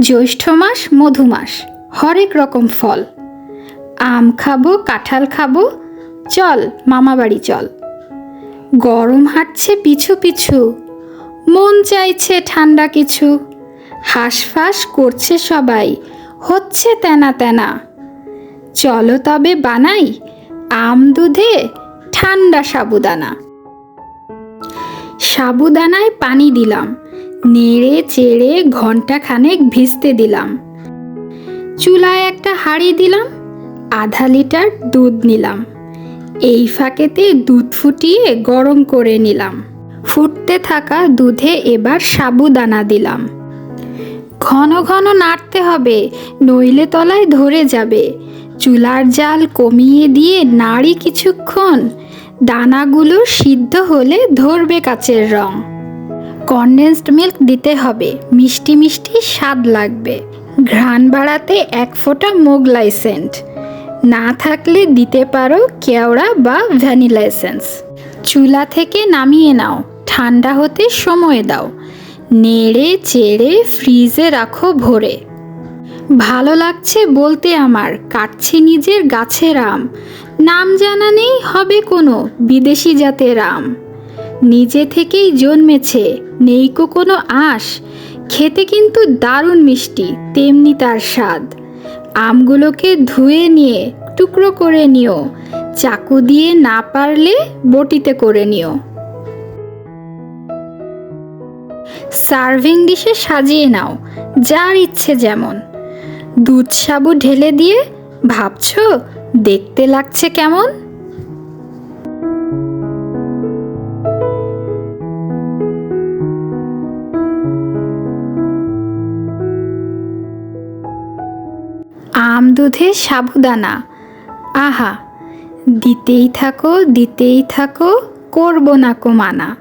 জ্যৈষ্ঠ মাস, মধু মাস, হরেক রকম ফল। আম খাব, কাঁঠাল খাব, চল, মামা বাড়ি চল। গরম হাঁটছে পিছু পিছু, মন চাইছে ঠান্ডা কিছু। হাঁসফাঁস করছে সবাই, হচ্ছে তেনা তেনা। চলো তবে বানাই আম দুধে ঠান্ডা সাবুদানা। সাবুদানায় পানি দিলাম নেড়ে চেড়ে ঘণ্টা খানেক ভিজতে দিলাম। চুলায় একটা হাঁড়ি দিলাম, আধা লিটার দুধ নিলাম। এই ফাঁকেতে দুধ ফুটিয়ে গরম করে নিলাম। ফুটতে থাকা দুধে এবার সাবুদানা দিলাম। ঘন ঘন নাড়তে হবে, নইলে তলায় ধরে যাবে। চুলার জাল কমিয়ে দিয়ে নাড়ি কিছুক্ষণ, দানাগুলো সিদ্ধ হলে ধরবে কাচের রং। কনডেন্সড মিল্ক দিতে হবে। মিষ্টি মিষ্টি স্বাদ লাগবে। ঘ্রাণ বাড়াতে এক ফোঁটা মোগলাই সেন্ট না থাকলে দিতে পারো কেওড়া বা ভ্যানিলা এসেন্স। চুলা থেকে নামিয়ে নাও। ঠান্ডা হতে সময় দাও। নেড়ে চেড়ে ফ্রিজে রাখো ভরে। ভালো লাগছে বলতে আমার, কাটছে নিজের গাছের আম। নাম জানা নেই হবে কোনো বিদেশি জাতের আম। নিজে থেকেই জন্মেছে, নেইকো কোনো আঁশ, খেতে কিন্তু দারুণ মিষ্টি, তেমনি তার স্বাদ। আমগুলোকে ধুয়ে নিয়ে টুকরো করে নিও, চাকু দিয়ে না পারলে বটিতে করে নিও। সার্ভিং ডিশে সাজিয়ে নাও, যার ইচ্ছে যেমন। দুধ সাবু ঢেলে দিয়ে, ভাবছ, দেখতে লাগছে কেমন? আম দুধে সাবুদানা। আহা দিতেই থাকো দিতেই থাকো করব না কো মানা।